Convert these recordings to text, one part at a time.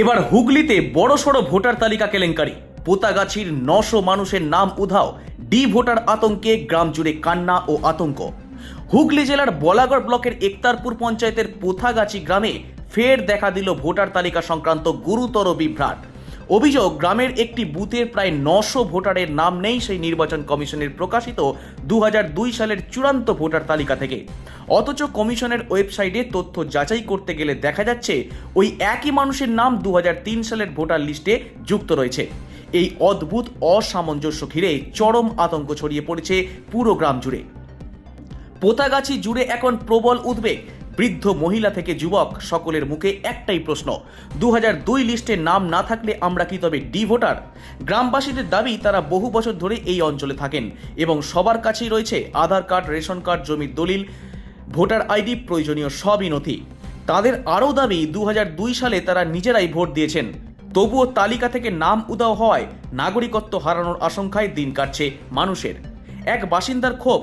এবার হুগলিতে বড়সড় ভোটার তালিকা কেলেঙ্কারি। পোতাগাছির নশো মানুষের নাম উধাও, ডি ভোটার আতঙ্কে, গ্রাম জুড়ে কান্না ও আতঙ্ক। হুগলি জেলার বলাগড় ব্লকের একতারপুর পঞ্চায়েতের পোথাগাছি গ্রামে ফের দেখা দিল ভোটার তালিকা সংক্রান্ত গুরুতর বিভ্রাট। অভিযোগ, গ্রামের একটি বুথের প্রায় নশো ভোটারের নাম নেই সেই নির্বাচন কমিশনের প্রকাশিত দু হাজার দুই সালের চূড়ান্ত ভোটার তালিকা থেকে। অথচ কমিশনের ওয়েবসাইটে তথ্য যাচাই করতে গেলে দেখা যাচ্ছে, ওই একই মানুষের নাম দু হাজার তিন সালের ভোটার লিস্টে যুক্ত রয়েছে। এই অদ্ভুত, অসামঞ্জস্য ঘিরে চরম আতঙ্ক ছড়িয়ে পড়েছে পুরো গ্রাম জুড়ে। পোতাগাছি জুড়ে এখন প্রবল উদ্বেগ। বৃদ্ধ মহিলা থেকে যুবক সকলের মুখে একটাই প্রশ্ন। দু দুই লিস্টে নাম না থাকলে আমরা কি তবে ডি ভোটার? গ্রামবাসীদের দাবি, তারা বহু বছর ধরে এই অঞ্চলে থাকেন এবং সবার কাছেই রয়েছে আধার কার্ড, রেশন কার্ড, জমির দলিল, ভোটার আইডি, প্রয়োজনীয় সবই নথি। তাদের আরও দাবি দু হাজার দুই সালে তারা নিজেরাই ভোট দিয়েছেন। তবুও তালিকা থেকে নাম উদাও হওয়ায় নাগরিকত্ব হারানোর আশঙ্কায় দিন কাটছে মানুষের। এক বাসিন্দার ক্ষোভ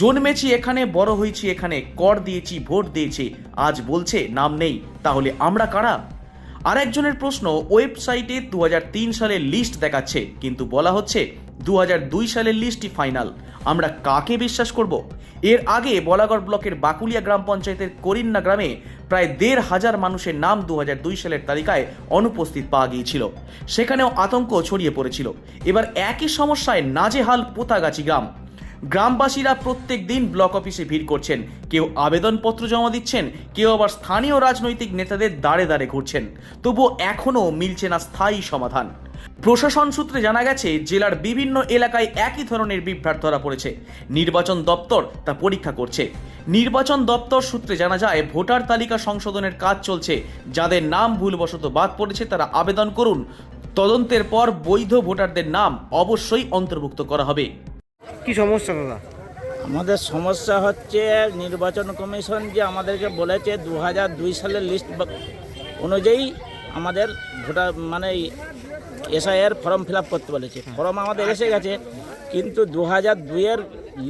জন্মেছি এখানে, বড় হয়েছি এখানে, কর দিয়েছি, ভোট দিয়েছি, আজ বলছে নাম নেই, তাহলে আমরা কারা? আরেকজনের প্রশ্ন, ওয়েবসাইটে দু হাজার তিন সালের লিস্ট দেখাচ্ছে, কিন্তু বলা হচ্ছে দু হাজার দুই সালের লিস্টই ফাইনাল, আমরা কাকে বিশ্বাস করব? এর আগে বলাগড় ব্লকের বাকুলিয়া গ্রাম পঞ্চায়েতের করিন্না গ্রামে প্রায় দেড় হাজার মানুষের নাম দু হাজার দুই সালের তালিকায় অনুপস্থিত পাওয়া গিয়েছিল, সেখানেও আতঙ্ক ছড়িয়ে পড়েছিল, এবার একই সমস্যায় নাজেহাল পোতাগাছি গ্রাম গ্রামবাসীরা প্রত্যেক দিন ব্লক অফিসে ভিড় করছেন। কেউ আবেদনপত্র জমা দিচ্ছেন, কেউ আবার স্থানীয় রাজনৈতিক নেতাদের দাঁড়ে দাঁড়ে ঘুরছেন। তবুও এখনও মিলছে না স্থায়ী সমাধান। প্রশাসন সূত্রে জানা গেছে, জেলার বিভিন্ন এলাকায় একই ধরনের বিভ্রাট ধরা পড়েছে। নির্বাচন দপ্তর তা পরীক্ষা করছে। নির্বাচন দপ্তর সূত্রে জানা যায়, ভোটার তালিকা সংশোধনের কাজ চলছে। যাদের নাম ভুলবশত বাদ পড়েছে, তারা আবেদন করুন। তদন্তের পর বৈধ ভোটারদের নাম অবশ্যই অন্তর্ভুক্ত করা হবে। কি সমস্যা দাদা? আমাদের সমস্যা হচ্ছে নির্বাচন কমিশন যে আমাদেরকে বলেছে দু হাজার দুই সালের লিস্ট অনুযায়ী আমাদের ভোটার মানে এসআইয়ের ফর্ম ফিল আপ করতে বলেছে। ফর্ম আমাদের এসে গেছে কিন্তু দু হাজার দুইয়ের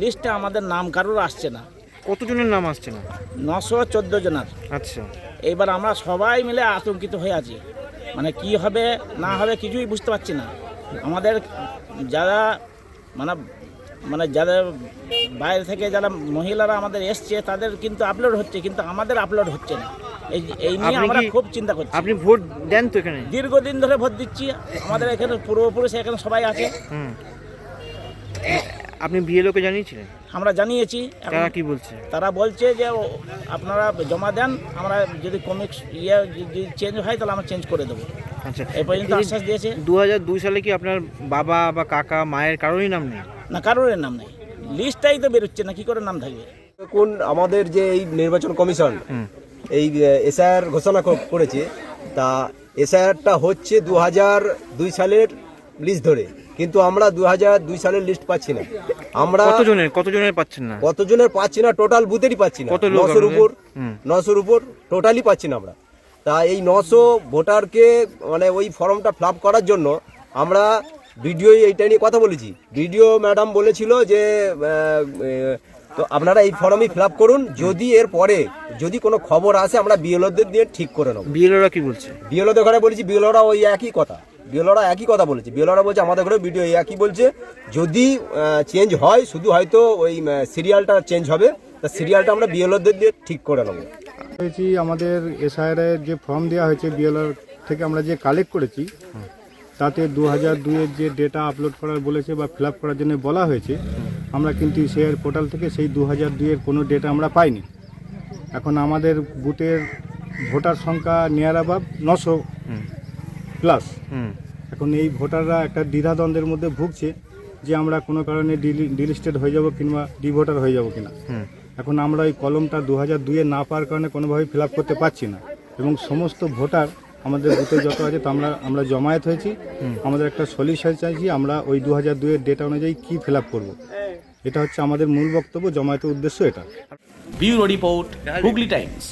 লিস্টে আমাদের নাম কারোর আসছে না। কতজনের নাম আসছে না? নশো চোদ্দ জনের। আচ্ছা। এইবার আমরা সবাই মিলে আতঙ্কিত হয়ে আছি। মানে কি হবে না হবে কিছুই বুঝতে পারছি না। আমাদের যারা মানে মানে যাদের বাইরে থেকে যারা মহিলারা আমাদের এসছে তাদের কিন্তু আপলোড হচ্ছে কিন্তু আমাদের আপলোড হচ্ছে না। এই এই নিয়ে আমরা খুব চিন্তা করছি। আপনি ভোট দেন তো এখানে? দীর্ঘদিন ধরে ভোট দিচ্ছি আমাদের এখানে পূর্বপুরুষ এখানে সবাই আছে। আপনি লোকে জানিয়েছিলেন? আমরা জানিয়েছি। তারা কি বলছে? তারা বলছে যে আপনারা জমা দেন আমরা যদি কমিক্স ইয়ে যদি চেঞ্জ হয় তাহলে আমরা চেঞ্জ করে দেবো। আচ্ছা। এই পর্যন্ত আশ্বাস দিয়েছে। দু হাজার দুই সালে কি আপনার বাবা বা কাকা মায়ের কারোরই নাম নেই? না কারোর নাম নেই। লিস্টটাই তো বেরোচ্ছে না কি করে নাম থাকবে? কোন আমাদের যে এই নির্বাচন কমিশন এই এসআইআর ঘোষণা করেছে তা এসআইআরটা হচ্ছে দু হাজার দুই সালের লিস্ট ধরে। কিন্তু আমরা দু হাজার দুই সালের লিস্ট পাচ্ছি না। আমরা কতজনের কতজনের পাচ্ছেন না? কতজনের পাচ্ছি না টোটাল বুথেরই পাচ্ছি না। নশোর উপর হুম। নশোর উপর টোটালি পাচ্ছি না আমরা। তা এই নশো ভোটারকে মানে ওই ফর্মটা ফিল করার জন্য আমরা ভিডিও এইটা নিয়ে কথা বলেছি। ভিডিও ম্যাডাম বলেছিল যে তো আপনারা এই ফর্মই ফিল করুন যদি এর পরে যদি কোনো খবর আসে আমরা বিএলওদের দিয়ে ঠিক করে নেব। বিএলওরা কি বলছে? বিএলওদের ঘরে বলেছি বিএলওরা ওই একই কথা। বিএলওরা একই কথা বলেছে। বিএলওরা বলছে আমাদের ঘরে ভিডিও একই বলছে। যদি চেঞ্জ হয় শুধু হয়তো ওই সিরিয়ালটা চেঞ্জ হবে তা সিরিয়ালটা আমরা বিএলওদের দিয়ে ঠিক করে নেব। আমাদের এসআইআর এর যে ফর্ম দেওয়া হয়েছে বিএলআর থেকে আমরা যে কালেক্ট করেছি তাতে দু হাজার দুইয়ের যে ডেটা আপলোড করার বলেছে বা ফিল করার জন্য বলা হয়েছে আমরা কিন্তু শেয়ার পোর্টাল থেকে সেই দু হাজার দুইয়ের কোনো ডেটা আমরা পাইনি। এখন আমাদের বুথের ভোটার সংখ্যা নিয়ার অ্যাবাভ নশো প্লাস এখন এই ভোটাররা একটা দ্বিধাদ্বন্দ্বের মধ্যে ভুগছে যে আমরা কোনো কারণে ডিলিস্টেড হয়ে যাব কিংবা ডিভোটার হয়ে যাব কিনা। এখন আমরা ওই কলমটা দু হাজার দুইয়ে না পাওয়ার কারণে কোনোভাবেই ফিল আপ করতে পারছি না। এবং সমস্ত ভোটার আমাদের বুথে যত আছে তা আমরা আমরা জমায়েত হয়েছি। আমাদের একটা সলিউশন চাইছি আমরা ওই দু হাজার দুয়ের ডেটা অনুযায়ী কী ফিল আপ করব। এটা হচ্ছে আমাদের মূল বক্তব্য জমায়েতের উদ্দেশ্য এটা। Bureau report Hooghly times.